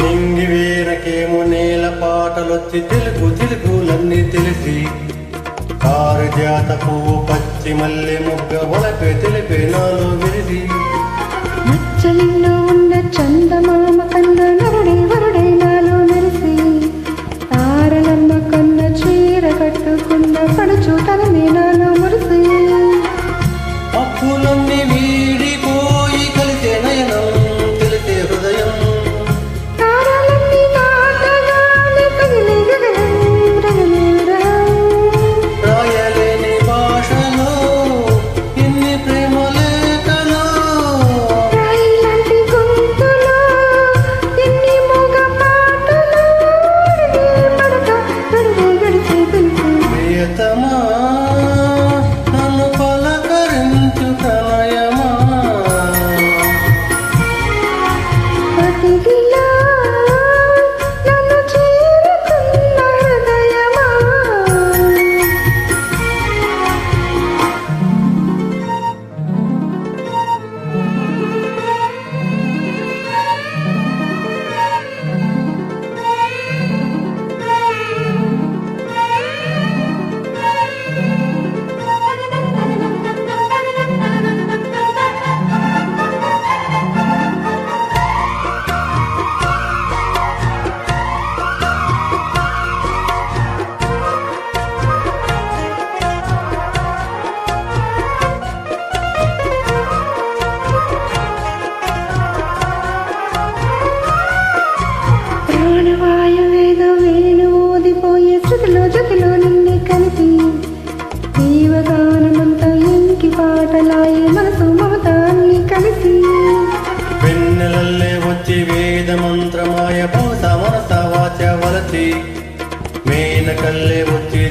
నింగి వీరకేమో నేల పాటలొచ్చి తెలుగు తెలుగులన్నీ తెలిసి కారు జాత పువ్వు పచ్చి మల్లె ముగ్గ ఒలపే తెలిపే నాలో విరిసి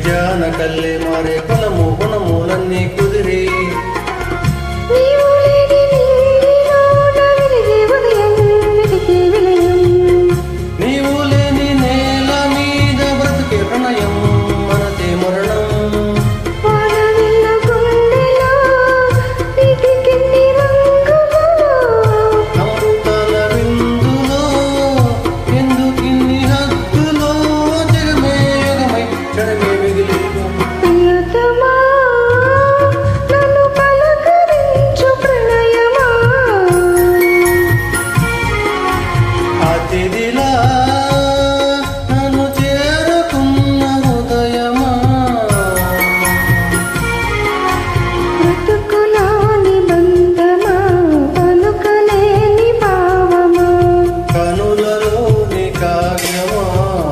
ಧ್ಯಾನ ಕಲ್ಲೆ ಮಾರೆ ಕುಲಮು ಗುಣಮೂಲನ್ನೇ Oh.